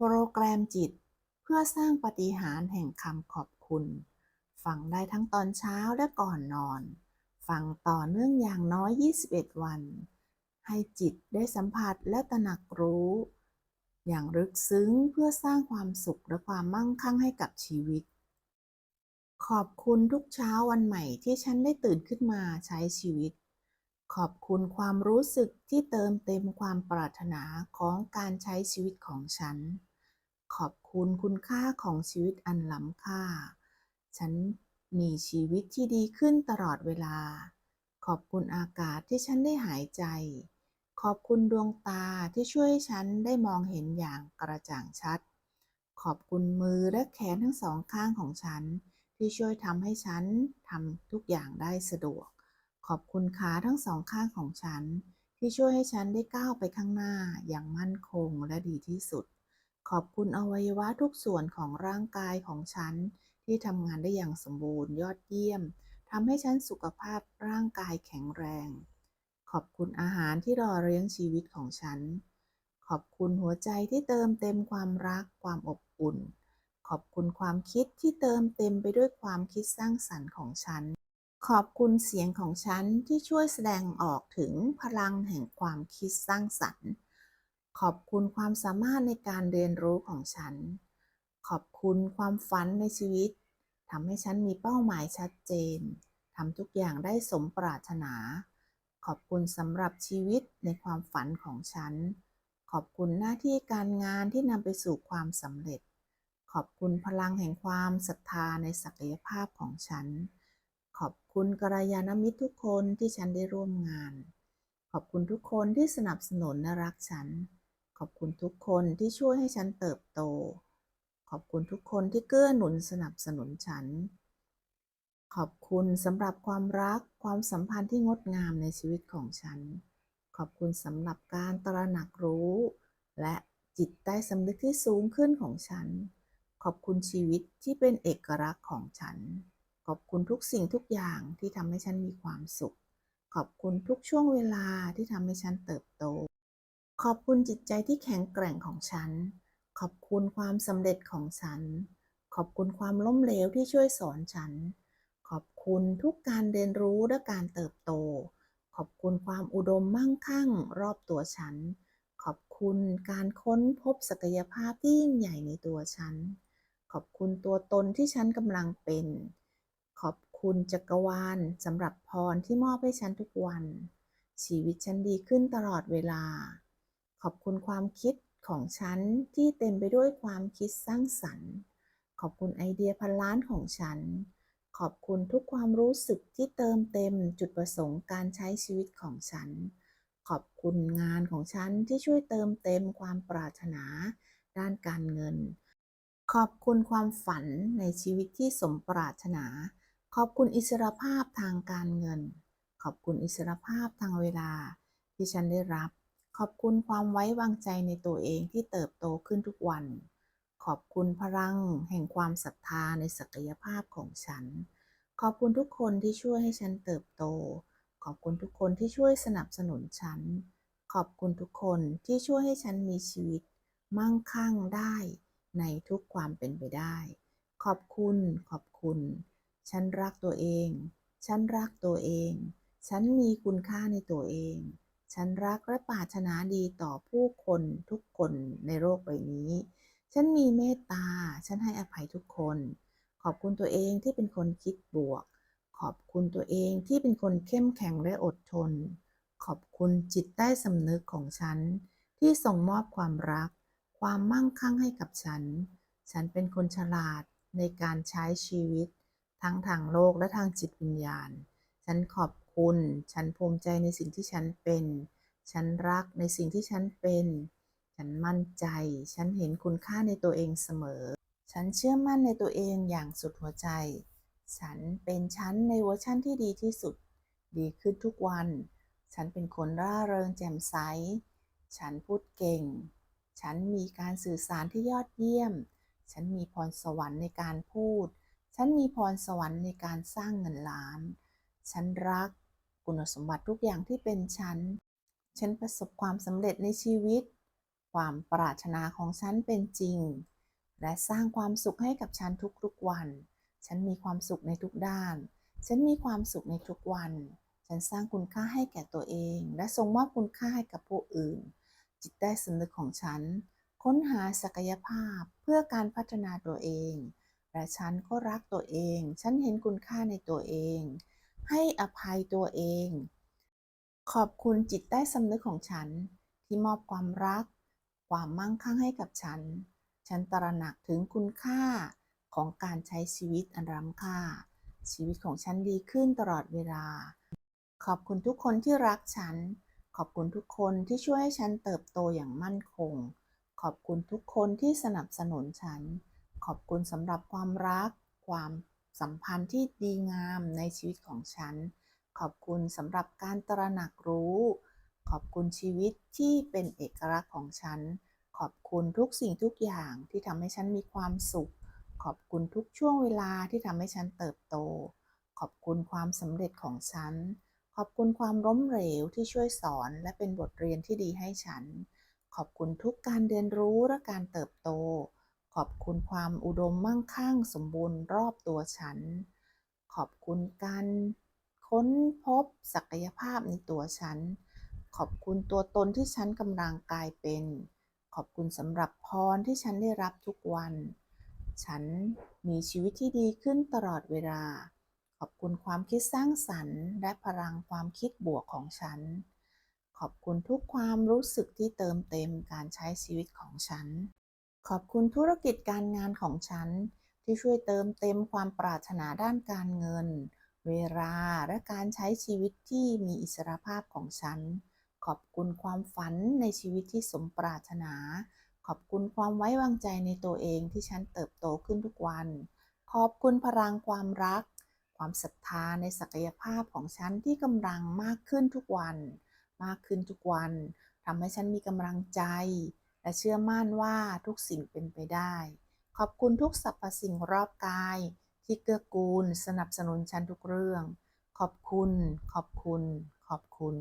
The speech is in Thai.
โปรแกรมจิต เพื่อสร้างปฏิหารแห่งคำขอบคุณ ฟังได้ทั้งตอนเช้าและก่อนนอน ฟังต่อเนื่องอย่างน้อย 21 วัน ให้จิตได้สัมผัสและตระหนักรู้ อย่างลึกซึ้งเพื่อสร้างความสุขและความมั่งคั่งให้กับชีวิต ขอบคุณทุกเช้าวันใหม่ที่ฉันได้ตื่นขึ้นมาใช้ชีวิตขอบคุณความรู้สึกที่เติมเต็มความปรารถนาของการใช้ชีวิตของฉัน ขอบคุณคุณค่าของชีวิตอันล้ำค่า ฉันมีชีวิตที่ดีขึ้นตลอดเวลา ขอบคุณอากาศที่ฉันได้หายใจ ขอบคุณดวงตาที่ช่วยให้ฉันได้มองเห็นอย่างกระจ่างชัด ขอบคุณมือและแขนทั้งสองข้างของฉัน ที่ช่วยทำให้ฉันทำทุกอย่างได้สะดวก ขอบคุณขาทั้งสองข้างของฉัน ที่ช่วยให้ฉันได้ก้าวไปข้างหน้าอย่างมั่นคงและดีที่สุด ขอบคุณอวัยวะทุกส่วนของร่างกายของฉัน ที่ทำงานได้อย่างสมบูรณ์ยอดเยี่ยมทำให้ฉันสุขภาพร่างกายแข็งแรง ขอบคุณอาหารที่รอเลี้ยงชีวิตของฉัน ขอบคุณหัวใจที่เติมเต็มความรักความอบอุ่น ขอบคุณความคิดที่เติมเต็มไปด้วยความคิดสร้างสรรค์ของฉัน ขอบคุณเสียงของฉันที่ช่วยแสดงออกถึงพลังแห่งความคิดสร้างสรรค์ ขอบคุณความสามารถในการเรียนรู้ของฉัน ขอบคุณความฝันในชีวิตทำให้ฉันมีเป้าหมายชัดเจนทำทุกอย่างได้สมปรารถนา ขอบคุณสำหรับชีวิตในความฝันของฉัน ขอบคุณหน้าที่การงานที่นำไปสู่ความสำเร็จ ขอบคุณพลังแห่งความศรัทธาในศักยภาพของฉัน ขอบคุณกัลยาณมิตรทุกคนที่ฉันได้ร่วมงาน ขอบคุณทุกคนที่สนับสนุนและรักฉัน ขอบคุณทุกคนที่ช่วยให้ฉันเติบโต ขอบคุณทุกคนที่เกื้อหนุนสนับสนุนฉัน ขอบคุณสำหรับความรักความสัมพันธ์ที่งดงามในชีวิตของฉัน ขอบคุณสำหรับการตระหนักรู้ และจิตใต้สำนึกที่สูงขึ้นของฉัน ขอบคุณชีวิตที่เป็นเอกลักษณ์ของฉัน ขอบคุณทุกสิ่งทุกอย่างที่ทำให้ฉันมีความสุข ขอบคุณทุกช่วงเวลาที่ทำให้ฉันเติบโต ขอบคุณจิตใจที่แข็งแกร่งของฉัน ขอบคุณความสำเร็จของฉัน ขอบคุณความล้มเหลวที่ช่วยสอนฉัน ขอบคุณทุกการเรียนรู้และการเติบโต ขอบคุณความอุดมมั่งคั่งรอบตัวฉัน ขอบคุณการค้นพบศักยภาพที่ยิ่งใหญ่ในตัวฉัน ขอบคุณตัวตนที่ฉันกำลังเป็น ขอบคุณจักรวาลสำหรับพรที่มอบให้ฉันทุกวัน ชีวิตฉันดีขึ้นตลอดเวลา ขอบคุณความคิดของฉันที่เต็มไปด้วยความคิดสร้างสรรค์ ขอบคุณไอเดียพันล้านของฉัน ขอบคุณทุกความรู้สึกที่เติมเต็มจุดประสงค์การใช้ชีวิตของฉัน ขอบคุณงานของฉันที่ช่วยเติมเต็มความปรารถนา ด้านการเงิน ขอบคุณความฝันในชีวิตที่สมปรารถนา ขอบคุณอิสรภาพทางการเงิน ขอบคุณอิสรภาพทางเวลาที่ฉันได้รับ ขอบคุณความไว้วางใจในตัวเองที่เติบโตขึ้นทุกวัน ขอบคุณพลังแห่งความศรัทธาในศักยภาพของฉัน ขอบคุณทุกคนที่ช่วยให้ฉันเติบโต ขอบคุณทุกคนที่ช่วยสนับสนุนฉัน ขอบคุณทุกคนที่ช่วยให้ฉันมีชีวิต มั่งคั่งได้ในทุกความเป็นไปได้ ขอบคุณ ขอบคุณ ฉันรักตัวเอง ฉันรักตัวเอง ฉันมีคุณค่าในตัวเอง ฉันรักและปรารถนาดีต่อผู้คนทุกคนในโลกใบนี้ ฉันมีเมตตา ฉันให้อภัยทุกคน ขอบคุณตัวเองที่เป็นคนคิดบวก ขอบคุณตัวเองที่เป็นคนเข้มแข็งและอดทน ขอบคุณจิตใต้สำนึกของฉัน ที่ส่งมอบความรัก ความมั่งคั่งให้กับฉัน ฉันเป็นคนฉลาดในการใช้ชีวิต ทั้งทางโลกและทางจิตวิญญาณ ฉันขอบ คุณ ฉันภูมิใจในสิ่งที่ฉันเป็น ฉันรักในสิ่งที่ฉันเป็น ฉันมั่นใจ ฉันเห็นคุณค่าในตัวเองเสมอ ฉันเชื่อมั่นในตัวเองอย่างสุดหัวใจ ฉันเป็นฉันในเวอร์ชั่นที่ดีที่สุด ดีขึ้นทุกวัน ฉันเป็นคนร่าเริงแจ่มใส ฉันพูดเก่ง ฉันมีการสื่อสารที่ยอดเยี่ยม ฉันมีพรสวรรค์ในการพูด ฉันมีพรสวรรค์ในการสร้างเงินล้านฉันรัก คุณสมบัติทุกอย่างที่เป็นฉัน ฉันประสบความสำเร็จในชีวิต ความปรารถนาของฉันเป็นจริง และสร้างความสุขให้กับฉันทุกๆวัน ฉันมีความสุขในทุกด้าน ฉันมีความสุขในทุกวัน ฉันสร้างคุณค่าให้แก่ตัวเอง และส่งมอบคุณค่าให้กับผู้อื่น จิตใต้สำนึกของฉัน ค้นหาศักยภาพเพื่อการพัฒนาตัวเอง และฉันก็รักตัวเอง ฉันเห็นคุณค่าในตัวเอง ให้อภัยตัวเอง ขอบคุณจิตใต้สำนึกของฉันที่มอบความรัก ความมั่งคั่งให้กับฉัน ฉันตระหนักถึงคุณค่าของการใช้ชีวิตอันล้ำค่า ชีวิตของฉันดีขึ้นตลอดเวลา ขอบคุณทุกคนที่รักฉัน ขอบคุณทุกคนที่ช่วยให้ฉันเติบโตอย่างมั่นคง ขอบคุณทุกคนที่สนับสนุนฉัน ขอบคุณสำหรับความรัก ความ สัมพันธ์ที่ดีงามในชีวิตของฉัน ขอบคุณสำหรับการตระหนักรู้ ขอบคุณชีวิตที่เป็นเอกลักษณ์ของฉัน ขอบคุณทุกสิ่งทุกอย่างที่ทำให้ฉันมีความสุข ขอบคุณทุกช่วงเวลาที่ทำให้ฉันเติบโต ขอบคุณความสำเร็จของฉัน ขอบคุณความล้มเหลวที่ช่วยสอนและเป็นบทเรียนที่ดีให้ฉัน ขอบคุณทุกการเรียนรู้และการเติบโต ขอบคุณความอุดมมั่งคั่งสมบูรณ์รอบตัวฉัน ขอบคุณการค้นพบศักยภาพในตัวฉัน ขอบคุณตัวตนที่ฉันกำลังกลายเป็น ขอบคุณสำหรับพรที่ฉันได้รับทุกวัน ฉันมีชีวิตที่ดีขึ้นตลอดเวลา ขอบคุณความคิดสร้างสรรค์ และพลังความคิดบวกของฉัน ขอบคุณทุกความรู้สึกที่เติมเต็มการใช้ชีวิตของฉัน ขอบคุณธุรกิจการงานของฉัน ที่ช่วยเติมเต็มความปรารถนาด้านการเงิน เวลาและการใช้ชีวิตที่มีอิสรภาพของฉัน ขอบคุณความฝันในชีวิตที่สมปรารถนา ขอบคุณความไว้วางใจในตัวเองที่ฉันเติบโตขึ้นทุกวัน ขอบคุณพลังความรัก ความศรัทธาในศักยภาพของฉันที่กำลังมากขึ้นทุกวัน มากขึ้นทุกวันทำให้ฉันมีกำลังใจ และเชื่อมั่นว่าทุกสิ่งเป็นไปได้ ขอบคุณทุกสรรพสิ่งรอบกาย ที่เกื้อกูลสนับสนุนฉันทุกเรื่อง ขอบคุณ ขอบคุณ ขอบคุณ